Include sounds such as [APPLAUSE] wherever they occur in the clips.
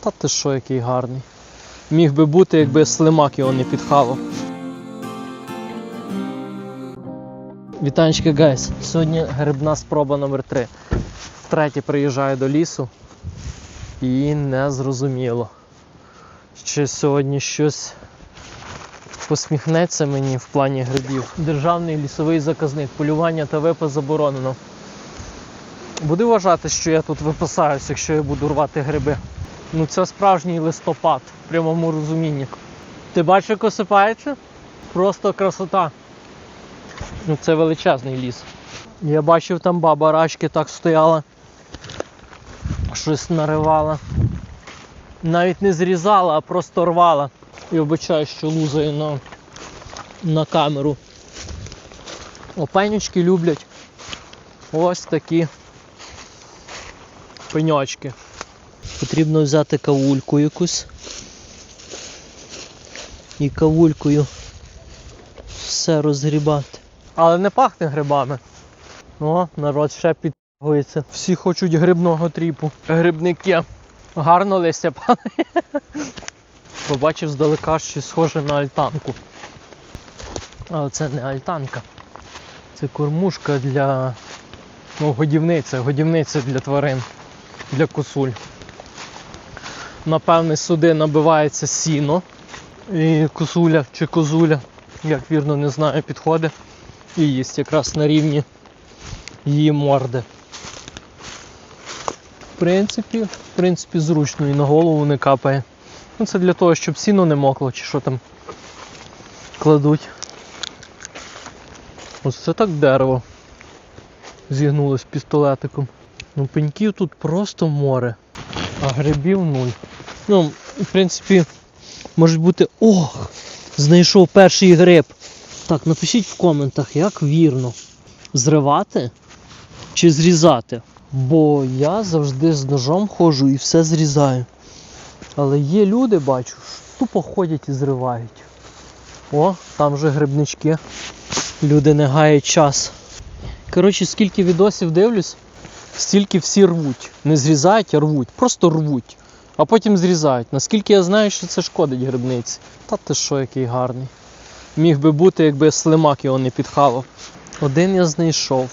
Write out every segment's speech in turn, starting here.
Та ти що, який гарний. Міг би бути, якби слимак його не підхавав. Вітанечки, гайс. Сьогодні грибна спроба номер 3 Втретє приїжджаю до лісу і не зрозуміло, чи сьогодні щось посміхнеться мені в плані грибів. Державний лісовий заказник, полювання та випас заборонено. Буду вважати, що я тут випасаюся, якщо я буду рвати гриби. Ну це справжній листопад в прямому розумінні. Ти бачиш, як осипається? Просто красота. Ну це величезний ліс. Я бачив там баба рачки так стояла. Щось наривала. Навіть не зрізала, а просто рвала. І обичаю, що лузає на, на камеру. Опенючки люблять ось такі пеньочки. Потрібно взяти кавульку якусь. І кавулькою все розгрібати. Але не пахне грибами. О, народ ще підтягується. Всі хочуть грибного тріпу. Грибники. Гарно листя падає. [LAUGHS] Побачив здалека щось схоже на альтанку. Але це не альтанка. Це кормушка для ну, годівниця, годівниця для тварин, для косуль. Напевне, сюди набивається сіно. І косуля чи козуля, як вірно не знаю, підходить і їсть якраз на рівні її морди. В принципі, в принципі, зручно і на голову не капає. Ну, це для того, щоб сіно не мокло чи що там кладуть. Ось це так дерево зігнулось пістолетиком. Ну, пеньків тут просто море, а грибів нуль. Ну, в принципі, може бути. Ох! Знайшов перший гриб. Так, напишіть в коментах, як вірно. Зривати чи зрізати. Бо я завжди з ножом ходжу і все зрізаю. Але є люди, бачу, тупо ходять і зривають. О, там же грибнички. Люди не гають час. Коротше, скільки відосів дивлюсь, стільки всі рвуть. Не зрізають, а рвуть. Просто рвуть. А потім зрізають. Наскільки я знаю, що це шкодить грибниці. Та ти що, який гарний. Міг би бути, якби слимак його не підхавав. Один я знайшов.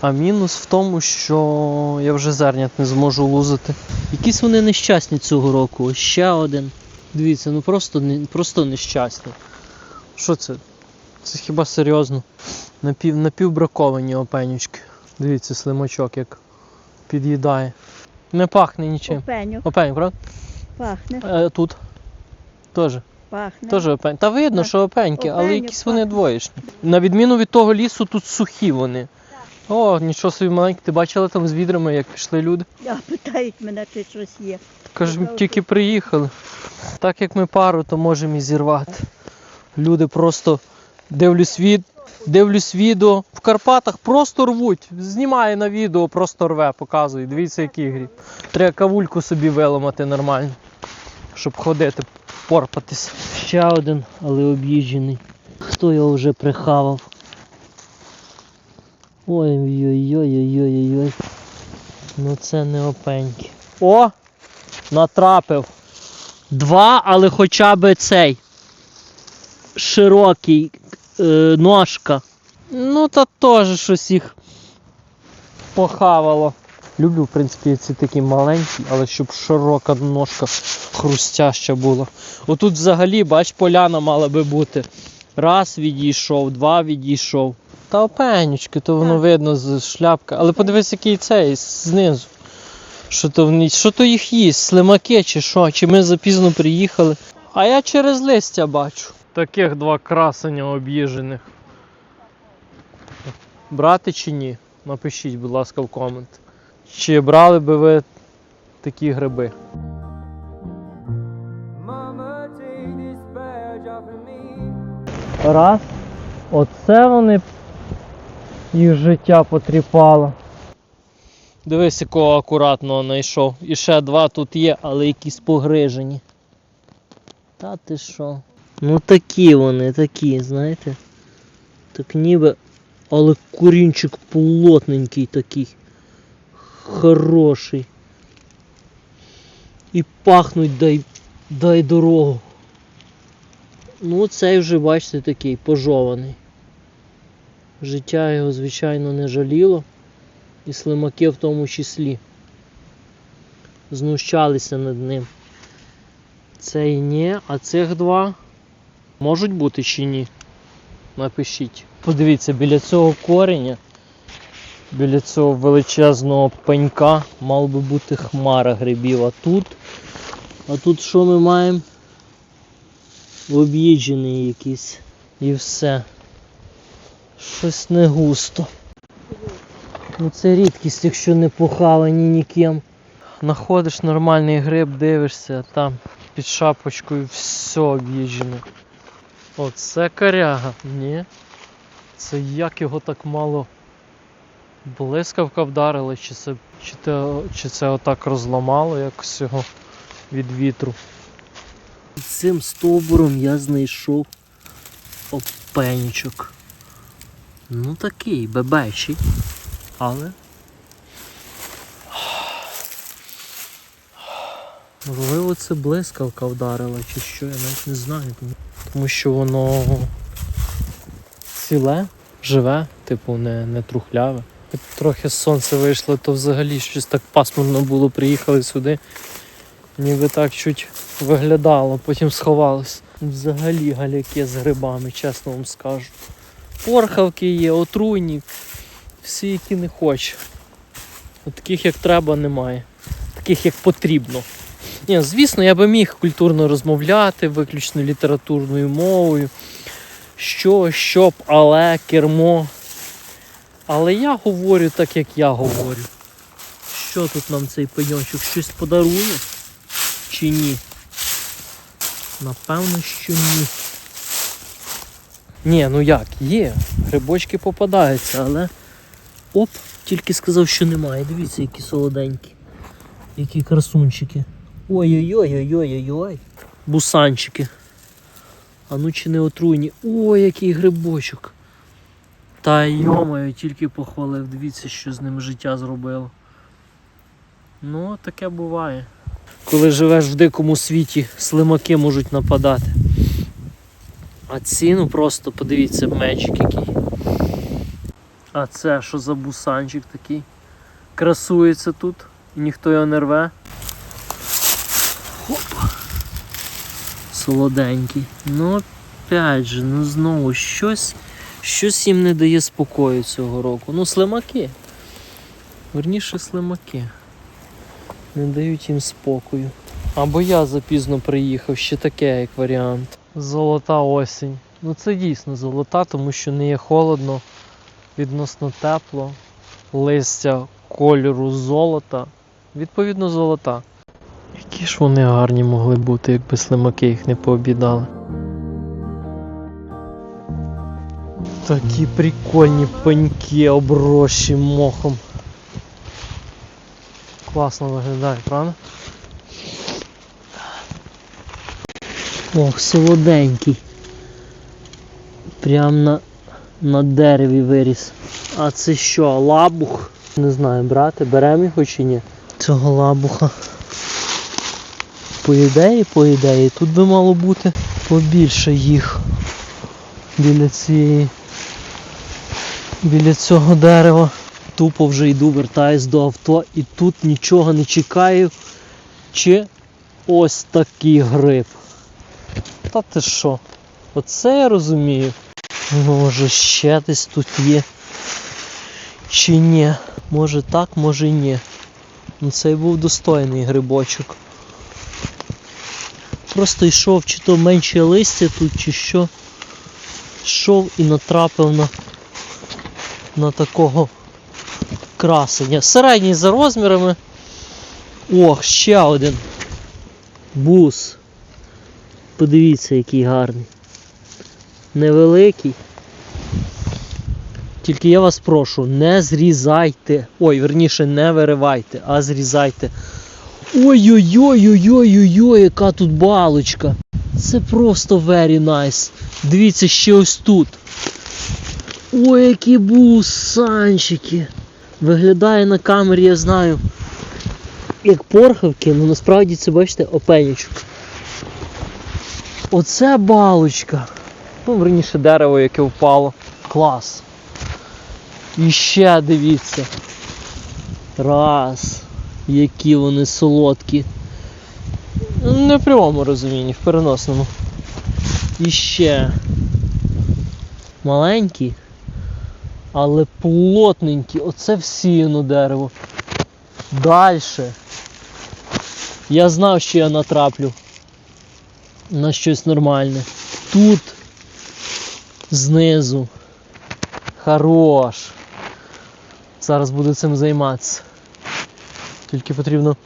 А мінус в тому, що я вже зернят не зможу лузити. Якісь вони нещасні цього року. Ще один. Дивіться, ну просто, просто нещасні. Що це? Це хіба серйозно? Напів, напівбраковані опенючки. Дивіться, слимачок як під'їдає. Не пахне нічим. Опеньок Опеньок, правда? пахне, Е, тут. Теж. пахне. Теж опень. Та видно, Так. що опеньки, але Опеньок якісь вони пахне. двоєчні. На відміну від того лісу, тут сухі вони. О, нічого собі маленькі. Ти бачила там з відрами, як пішли люди? А питають мене, чи щось є. Кажуть, тільки приїхали. Так як ми пару, то можемо і зірвати. Люди просто дивлюсь від. Дивлюсь відео в Карпатах просто рвуть. Знімає на відео, просто рве, показує. Дивіться, який гріб. Треба кавульку собі виламати нормально, щоб ходити, порпатись. Ще один, але об'їжджений. Хто його вже прихавав? Ой-ой-ой-ой-ой-ой. Ну це не опеньки. О! Натрапив. Два, але хоча б цей. Широкий ножка. Ну, та теж щось їх похавало. Люблю, в принципі, ці такі маленькі, але щоб широка ножка хрустяща була. Отут взагалі, бач, поляна мала би бути. Раз відійшов, два відійшов. Та опенючки, то воно Так. видно з шляпка. Але подивись, який цей знизу. Що то, вони- що то їх їсть? Слимаки чи що? Чи ми запізно приїхали? А я через листя бачу. Таких два красення об'їжених. Брати чи ні? Напишіть, будь ласка, в комент. Чи брали би ви такі гриби? Раз. Оце вони їх життя потріпало. Дивись, якого акуратного знайшов. І ще два тут є, але якісь погрижені. Та ти що? Ну такі вони, такі, знаєте. Так ніби. Але курінчик плотненький такий. Хороший. І пахнуть дай, дай дорогу. Ну, цей вже, бачите, такий пожований. Життя його, звичайно, не жаліло. І слимаки в тому числі. Знущалися над ним. Цей ні, а цих два можуть бути чи ні? Напишіть. Подивіться, біля цього кореня, біля цього величезного пенька мав би бути хмара грибів. А тут, а тут що ми маємо? Об'їджений якийсь. І все. Щось не густо. Ну це рідкість, якщо не похавані ніким. Находиш нормальний гриб, дивишся, там під шапочкою все об'їжджено. Оце коряга. Ні. Це як його так мало блискавка вдарила, чи це, чи, те, чи це отак розламало якось його від вітру. Цим стовбуром я знайшов опенючок. Ну такий, бебечий. Але. Можливо, це блискавка вдарила, чи що, я навіть не знаю. Тому- що воно ціле, живе, типу, не, не трухляве. Як Трохи сонце вийшло, то взагалі щось так пасмурно було, приїхали сюди. Ніби так чуть виглядало, потім сховалось. Взагалі галяки з грибами, чесно вам скажу. Порхавки є, отруйні, всі, які не хочу. От таких, як треба, немає. Таких, як потрібно. Ні, звісно, я би міг культурно розмовляти, виключно літературною мовою. Що, щоб, але, кермо. Але я говорю так, як я говорю. Що тут нам цей пеньочок? Щось подарує? Чи ні? Напевно, що ні. Ні, ну як, є. Грибочки попадаються, але. Оп, тільки сказав, що немає. Дивіться, які солоденькі. Які красунчики. Ой-ой-ой-ой-ой-ой. Бусанчики. А ну чи не отруйні. Ой, який грибочок. Та йомаю, тільки похвалив. Дивіться, що з ним життя зробило. Ну, таке буває. Коли живеш в дикому світі, слимаки можуть нападати. А ці, ну просто подивіться, мечик який. А це що за бусанчик такий? Красується тут, ніхто його не рве. Солоденький. Ну, опять же, ну знову щось, щось їм не дає спокою цього року. Ну, слимаки. Верніше слимаки. Не дають їм спокою. Або я запізно приїхав, ще таке як варіант. Золота осінь. Ну це дійсно золота, тому що не є холодно, відносно тепло, листя кольору золота. Відповідно, золота. Які ж вони гарні могли бути, якби слимаки їх не пообідали. Такі прикольні пеньки, оброщі мохом. Класно виглядає, правда? Ох, солоденький. Прям на, на дереві виріс. А це що, лабух? Не знаю, брати, беремо його чи ні? Цього лабуха. По ідеї, по ідеї, тут би мало бути побільше їх біля цієї. Біля цього дерева. Тупо вже йду, вертаюсь до авто і тут нічого не чекаю. Чи ось такий гриб. Та ти що? Оце я розумію. Може ще десь тут є. Чи ні? Може так, може і ні. Ну цей був достойний грибочок. Просто йшов, чи то менше листя тут, чи що. Йшов і натрапив на, на такого красення. Середній за розмірами. Ох, ще один. Бус. Подивіться, який гарний. Невеликий. Тільки я вас прошу, не зрізайте. Ой, верніше, не виривайте, а зрізайте. Ой-ой-ой-ой-ой-ой, яка тут балочка. Це просто very nice. Дивіться ще ось тут. Ой, які бусанчики. Виглядає на камері, я знаю. як порхавки, ну насправді це бачите опенючок. Оце балочка. Ну, верніше дерево, яке впало. Клас. І ще дивіться. Раз. Які вони солодкі. Не в прямому розумінні, в переносному. І ще. Маленькі, але плотненькі. Оце всіяно дерево. Дальше. Я знав, що я натраплю на щось нормальне. Тут знизу. Хорош. Зараз буду цим займатися. Тільки потрібно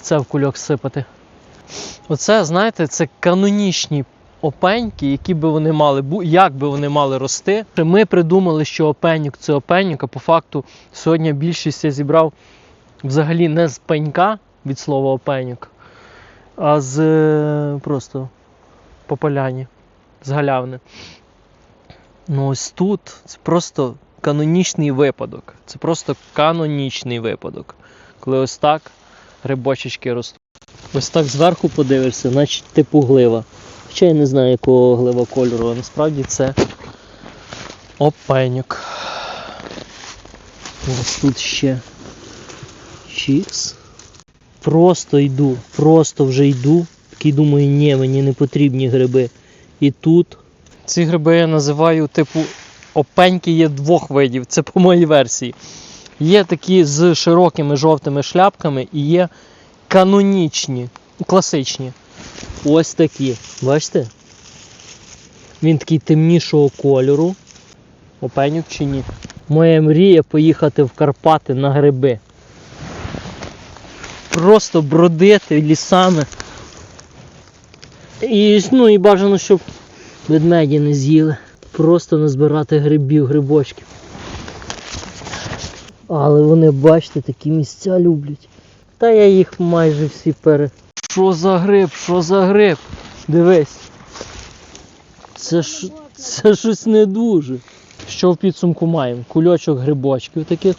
це в кульок сипати. Оце, знаєте, це канонічні опеньки, які би вони мали як би вони мали рости. Ми придумали, що опенюк це опенюк, а по факту сьогодні більшість я зібрав взагалі не з пенька від слова опенюк, а з е, просто по поляні, з галявни. Ну ось тут це просто канонічний випадок. Це просто канонічний випадок. Коли ось так грибочечки ростуть. Ось так зверху подивишся, значить типу глива. Хоча я не знаю, якого глива кольору, а насправді це опенюк. Ось тут ще чікс. Просто йду, просто вже йду. Такий думаю, ні, мені не потрібні гриби. І тут. Ці гриби я називаю, типу, опеньки є двох видів. Це по моїй версії. Є такі з широкими жовтими шляпками і є канонічні, класичні. Ось такі. Бачите? Він такий темнішого кольору. Опенюк чи ні? Моя мрія поїхати в Карпати на гриби. Просто бродити лісами. І, ну, і бажано, щоб ведмеді не з'їли. Просто назбирати грибів, грибочків. Але вони, бачите, такі місця люблять. Та я їх майже всі пере. Що за гриб? Що за гриб? Дивись. Це ж це щось не дуже. Що в підсумку маємо? Кульочок грибочків таких.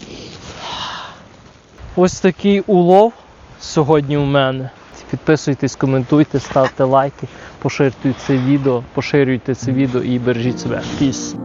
Ось такий улов сьогодні у мене. Підписуйтесь, коментуйте, ставте лайки, поширюйте це відео, поширюйте це відео і бережіть себе. Піс.